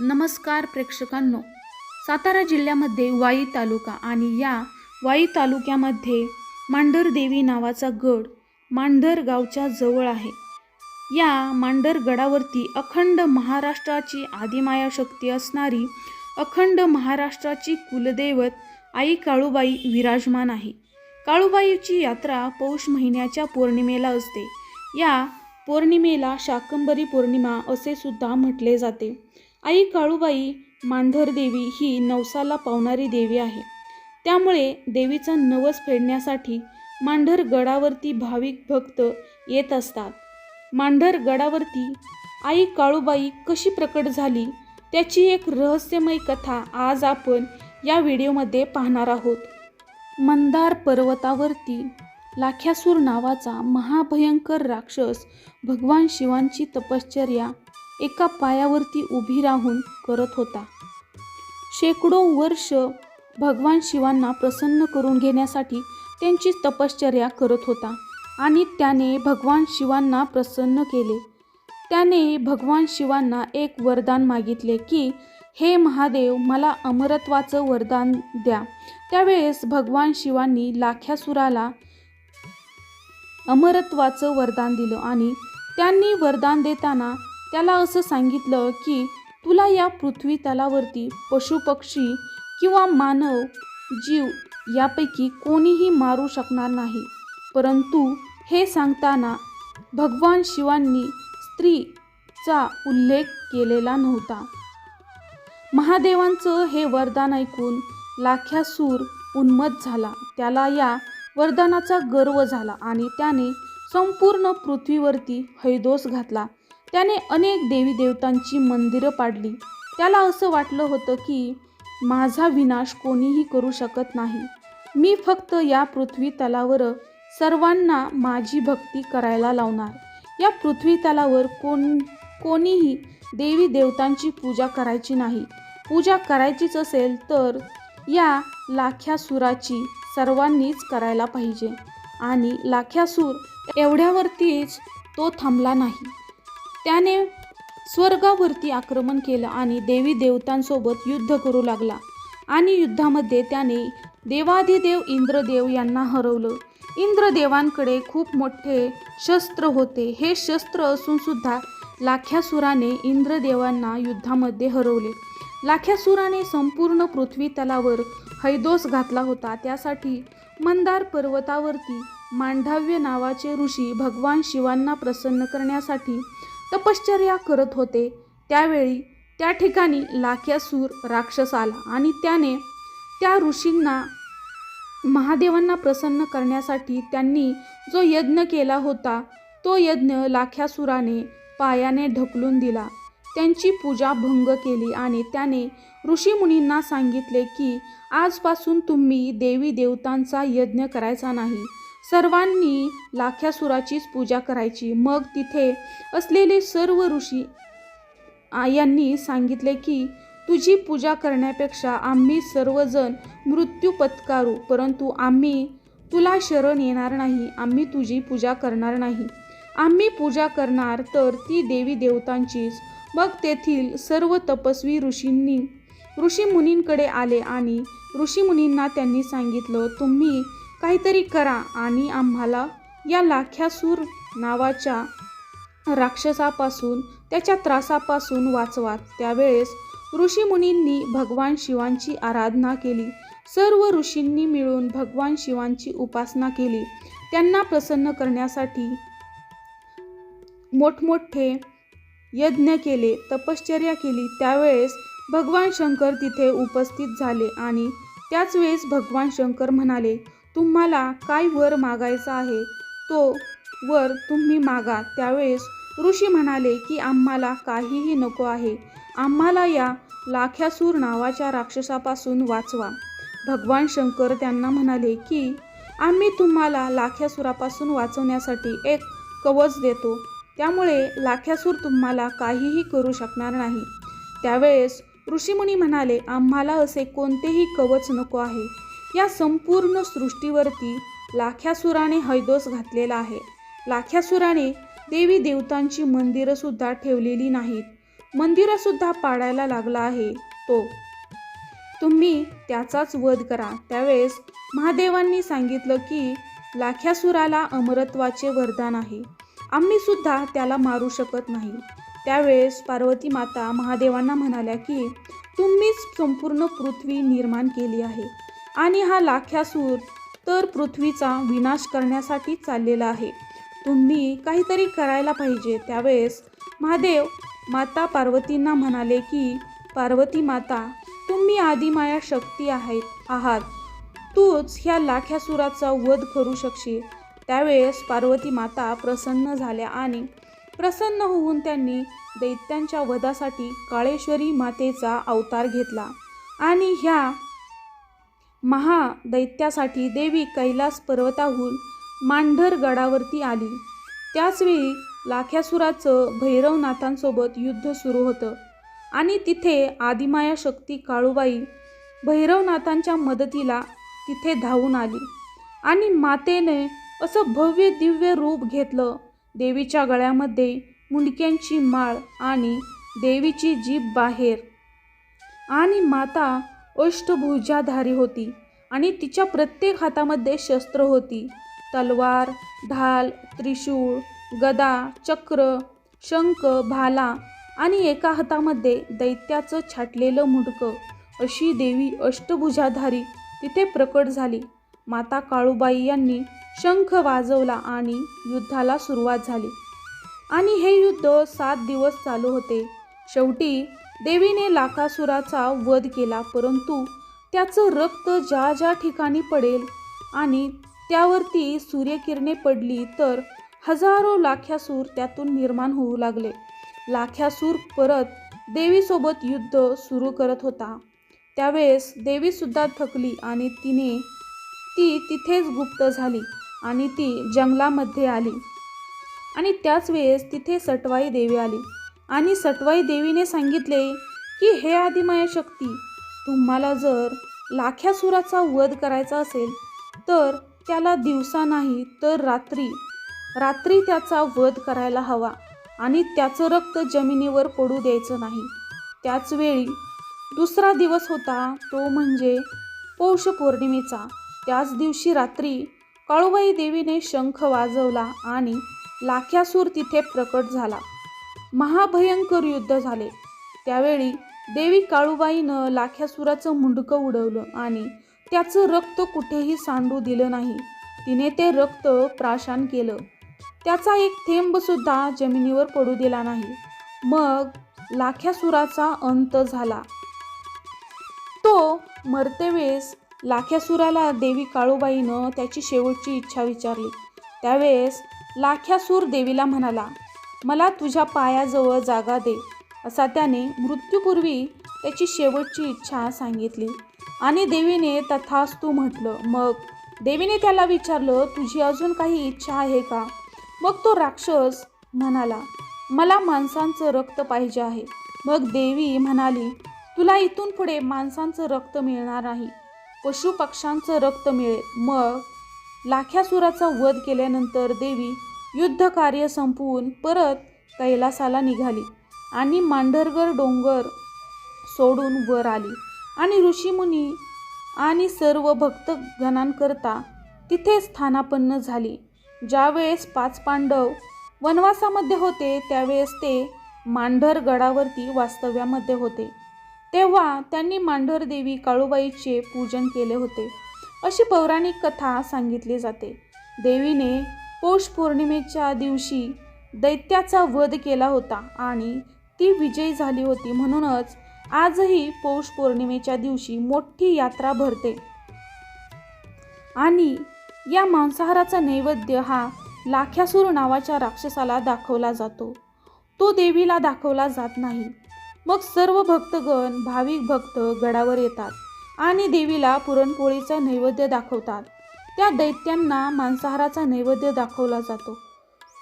नमस्कार प्रेक्षकांनो. सातारा जिल्ह्यामध्ये वाई तालुका आणि या वाई तालुक्यामध्ये मांढरदेवी नावाचा गड मांढर गावच्या जवळ आहे. या मांढर गडावरती अखंड महाराष्ट्राची आदिमाया शक्ती असणारी अखंड महाराष्ट्राची कुलदैवत आई काळूबाई विराजमान आहे. काळूबाईची यात्रा पौष महिन्याच्या पौर्णिमेला असते. या पौर्णिमेला शाकंबरी पौर्णिमा असे सुद्धा म्हटले जाते. आई काळूबाई मांढरदेवी ही नवसाला पावणारी देवी आहे. त्यामुळे देवीचा नवस फेडण्यासाठी मांढर गडावरती भाविक भक्त येत असतात. मांढर गडावरती आई काळूबाई कशी प्रकट झाली त्याची एक रहस्यमय कथा आज आपण या व्हिडिओमध्ये पाहणार आहोत. मंदार पर्वतावरती लाख्यासूर नावाचा महाभयंकर राक्षस भगवान शिवांची तपश्चर्या एका पायावरती उभी राहून करत होता. शेकडो वर्ष भगवान शिवांना प्रसन्न करून घेण्यासाठी त्यांची तपश्चर्या करत होता आणि त्याने भगवान शिवांना प्रसन्न केले. त्याने भगवान शिवांना एक वरदान मागितले की हे महादेव मला अमरत्वाचं वरदान द्या. त्यावेळेस भगवान शिवांनी लाख्यासुराला अमरत्वाचं वरदान दिलं आणि त्यांनी वरदान देताना त्याला असं सांगितलं की तुला या पृथ्वी तलावरती पशुपक्षी किंवा मानव जीव यापैकी कोणीही मारू शकणार नाही. परंतु हे सांगताना भगवान शिवांनी स्त्रीचा उल्लेख केलेला नव्हता. महादेवांचं हे वरदान ऐकून लाख्यासूर उन्मत झाला. त्याला या वरदानाचा गर्व झाला आणि त्याने संपूर्ण पृथ्वीवरती हैदोस घातला. त्याने अनेक देवी देवतांची मंदिरं पाडली. त्याला असं वाटलं होतं की माझा विनाश कोणीही करू शकत नाही. मी फक्त या पृथ्वी तलावर सर्वांना माझी भक्ती करायला लावणार. या पृथ्वी तलावर कोण कोणीही देवी देवतांची पूजा करायची नाही. पूजा करायचीच असेल तर या लाख्यासुराची सर्वांनीच करायला पाहिजे. आणि लाख्यासूर एवढ्यावरतीच तो थांबला नाही. त्याने स्वर्गावरती आक्रमण केलं आणि देवी देवतांसोबत युद्ध करू लागला. आणि युद्धामध्ये त्याने देवाधिदेव इंद्रदेव यांना हरवलं. इंद्रदेवांकडे खूप मोठे शस्त्र होते. हे शस्त्र असून सुद्धा लाख्यासुराने इंद्रदेवांना युद्धामध्ये हरवले. लाख्यासुराने संपूर्ण पृथ्वी तलावर हैदोस घातला होता. त्यासाठी मंदार पर्वतावरती मांडव्य नावाचे ऋषी भगवान शिवांना प्रसन्न करण्यासाठी तपश्चर्या करत होते. त्यावेळी त्या ठिकाणी लाख्यासूर राक्षस आला आणि त्याने त्या ऋषींना महादेवांना प्रसन्न करण्यासाठी त्यांनी जो यज्ञ केला होता तो यज्ञ लाख्यासुराने पायाने ढकलून दिला. त्यांची पूजा भंग केली आणि त्याने ऋषीमुनींना सांगितले की आजपासून तुम्ही देवी देवतांचा यज्ञ करायचा नाही. सर्वांनी लाख्यासुराचीच पूजा करायची. मग तिथे असलेले सर्व ऋषी यांनी सांगितले की तुझी पूजा करण्यापेक्षा आम्ही सर्वजण मृत्यू पत्कारू परंतु आम्ही तुला शरण येणार नाही. आम्ही तुझी पूजा करणार नाही. आम्ही पूजा करणार तर ती देवी देवतांचीच. मग तेथील सर्व तपस्वी ऋषींनी ऋषीमुनींकडे आले आणि ऋषीमुनींना त्यांनी सांगितलं तुम्ही काहीतरी करा आणि आम्हाला या लाख्यासूर नावाच्या राक्षसापासून त्याच्या त्रासापासून वाचवा. त्यावेळेस ऋषीमुनींनी भगवान शिवांची आराधना केली. सर्व ऋषींनी मिळून भगवान शिवांची उपासना केली. त्यांना प्रसन्न करण्यासाठी मोठमोठे यज्ञ केले तपश्चर्या केली. त्यावेळेस भगवान शंकर तिथे उपस्थित झाले आणि त्याच वेळेस भगवान शंकर म्हणाले तुम्हाला काय वर मागायचा आहे? तो वर तुम्ही मागा. त्यावेळेस ऋषी म्हणाले की आम्हाला काहीही नको आहे. आम्हाला या लाख्यासूर नावाच्या राक्षसापासून वाचवा. भगवान शंकर त्यांना म्हणाले की आम्ही तुम्हाला लाख्यासुरापासून वाचवण्यासाठी एक कवच देतो. त्यामुळे लाख्यासूर तुम्हाला काहीही करू शकणार नाही. त्यावेळेस ऋषीमुनी म्हणाले आम्हाला असे कोणतेही कवच नको आहे. या संपूर्ण सृष्टीवरती लाख्यासुराने हैदोस घातलेला आहे. लाख्यासुराने देवी देवतांची मंदिरंसुद्धा ठेवलेली नाहीत. मंदिरंसुद्धा पाडायला लागला आहे तो. तुम्ही त्याचाच वध करा. त्यावेळेस महादेवांनी सांगितलं की लाख्यासुराला अमरत्वाचे वरदान आहे. आम्ही सुद्धा त्याला मारू शकत नाही. त्यावेळेस पार्वती माता महादेवांना म्हणाल्या की तुम्हीच संपूर्ण पृथ्वी निर्माण केली आहे. आणि हा लाख्यासूर तर पृथ्वीचा विनाश करण्यासाठी चाललेला आहे. तुम्ही काहीतरी करायला पाहिजे त्यावेळेस महादेव माता पार्वतींना म्हणाले की पार्वती माता तुम्ही आदिमाया शक्ती आहेत आहात. तूच ह्या लाख्यासुराचा वध करू शकशील. त्यावेळेस पार्वती माता प्रसन्न झाल्या आणि प्रसन्न होऊन त्यांनी दैत्यांच्या वधासाठी काळेश्वरी मातेचा अवतार घेतला आणि ह्या महादैत्यासाठी देवी कैलास पर्वताहून मांढर गडावरती आली. त्याचवेळी लाख्यासुराचं भैरवनाथांसोबत युद्ध सुरू होतं. आणि तिथे आदिमाया शक्ती काळूबाई भैरवनाथांच्या मदतीला तिथे धावून आली. आणि मातेने असं भव्य दिव्य रूप घेतलं. देवीच्या गळ्यामध्ये मुंडक्यांची माळ आणि देवीची जीभ बाहेर. आणि माता अष्टभुजाधारी होती आणि तिच्या प्रत्येक हातामध्ये शस्त्र होती. तलवार ढाल त्रिशूळ गदा चक्र शंख भाला आणि एका हातामध्ये दैत्याचं छाटलेलं मुडकं. अशी देवी अष्टभुजाधारी तिथे प्रकट झाली. माता काळूबाई यांनी शंख वाजवला आणि युद्धाला सुरुवात झाली. आणि हे युद्ध सात दिवस चालू होते. शेवटी देवीने लाखासुराचा वध केला परंतु त्याचं रक्त ज्या ज्या ठिकाणी पडेल आणि त्यावरती सूर्यकिरणे पडली तर हजारो लाख्यासूर त्यातून निर्माण होऊ लागले. लाख्यासूर परत देवीसोबत युद्ध सुरू करत होता. त्यावेळेस देवीसुद्धा थकली आणि तिने ती तिथेच गुप्त झाली आणि ती जंगलामध्ये आली. आणि त्याच वेळेस तिथे सटवाई देवी आली. आणि सटवाई देवीने सांगितले की हे आदिमाया शक्ती तुम्हाला जर लाख्यासुराचा वध करायचा असेल तर त्याला दिवसा नाही तर रात्री. रात्री त्याचा वध करायला हवा आणि त्याचं रक्त जमिनीवर पडू द्यायचं नाही. त्याचवेळी दुसरा दिवस होता तो म्हणजे पौष पौर्णिमेचा. त्याच दिवशी रात्री काळूबाई देवीने शंख वाजवला आणि लाख्यासूर तिथे प्रकट झाला. महाभयंकर युद्ध झाले. त्यावेळी देवी काळूबाईनं लाख्यासुराचं मुंडकं उडवलं आणि त्याचं रक्त कुठेही सांडू दिलं नाही. तिने ते रक्त प्राशान केलं. त्याचा एक थेंबसुद्धा जमिनीवर पडू दिला नाही. मग लाख्यासुराचा अंत झाला. तो मरतेवेळेस लाख्यासुराला देवी काळूबाईनं त्याची शेवटची इच्छा विचारली. त्यावेळेस लाख्यासूर देवीला म्हणाला मला तुझ्या पायाजवळ जागा दे असा त्याने मृत्यूपूर्वी त्याची शेवटची इच्छा सांगितली. आणि देवीने तथास्तू म्हटलं मग? देवीने त्याला विचारलं तुझी अजून काही इच्छा आहे का? मग तो राक्षस म्हणाला मला माणसांचं रक्त पाहिजे आहे. मग देवी म्हणाली तुला इथून पुढे माणसांचं रक्त मिळणार नाही. पशुपक्ष्यांचं रक्त मिळेल. मग लाख्यासुराचा वध केल्यानंतर देवी युद्धकार्य संपवून परत कैलासाला निघाली आणि मांढरगर डोंगर सोडून वर आली. आणि ऋषीमुनी आणि सर्व भक्तगणांकरता तिथे स्थानापन्न झाली. ज्यावेळेस पाच पांडव वनवासामध्ये होते त्यावेळेस ते मांढर गडावरती वास्तव्यामध्ये होते. तेव्हा त्यांनी मांढर देवी काळूबाईचे पूजन केले होते. अशी पौराणिक कथा सांगितली जाते. देवीने पौष पौर्णिमेच्या दिवशी दैत्याचा वध केला होता आणि ती विजयी झाली होती. म्हणूनच आजही पौष पौर्णिमेच्या दिवशी मोठी यात्रा भरते. आणि या मांसाहाराचा नैवेद्य हा लाख्यासूर नावाच्या राक्षसाला दाखवला जातो. तो देवीला दाखवला जात नाही. मग सर्व भक्तगण भाविक भक्त गडावर येतात आणि देवीला पुरणपोळीचा नैवेद्य दाखवतात. त्या दैत्यांना मांसाहाराचा नैवेद्य दाखवला जातो.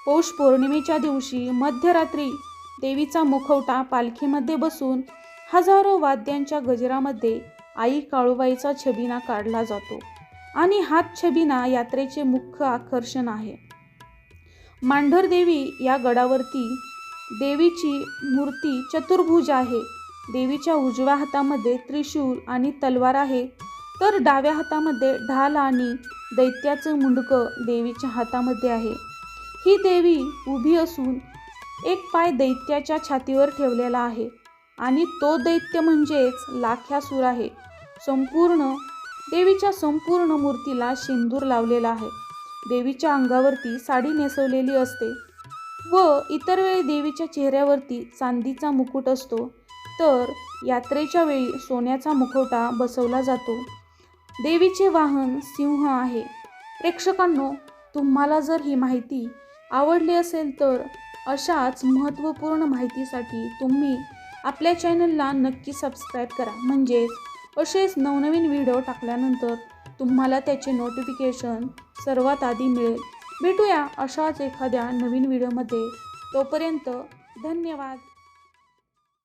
पौष पौर्णिमेच्या दिवशी मध्यरात्री देवीचा मुखवटा पालखीमध्ये बसून हजारो वाद्यांच्या गजरामध्ये आई काळूबाईचा छबिना काढला जातो आणि हात छबिना यात्रेचे मुख्य आकर्षण आहे. मांढर देवी या गडावरती देवीची मूर्ती चतुर्भुज आहे. देवीच्या उजव्या हातामध्ये त्रिशूल आणि तलवार आहे. तर डाव्या हातामध्ये ढाल आणि दैत्याचं मुंडकं देवीच्या हातामध्ये आहे. ही देवी उभी असून एक पाय दैत्याच्या छातीवर ठेवलेला आहे आणि तो दैत्य म्हणजेच लाख्यासूर आहे. संपूर्ण देवीच्या संपूर्ण मूर्तीला शेंदूर लावलेला आहे. देवीच्या अंगावरती साडी नेसवलेली असते व इतर वेळी देवीच्या चेहऱ्यावरती चांदीचा मुकुट असतो तर यात्रेच्या वेळी सोन्याचा मुखवटा बसवला जातो. देवीचे वाहन सिंह आहे. प्रेक्षकांनो तुम्हाला जर ही माहिती आवडली असेल तर अशाच महत्त्वपूर्ण माहितीसाठी तुम्ही आपल्या चॅनलला नक्की सबस्क्राईब करा. म्हणजेच असेच नवनवीन व्हिडिओ टाकल्यानंतर तुम्हाला त्याचे नोटिफिकेशन सर्वात आधी मिळेल. भेटूया अशाच एखाद्या नवीन व्हिडिओमध्ये. तोपर्यंत धन्यवाद.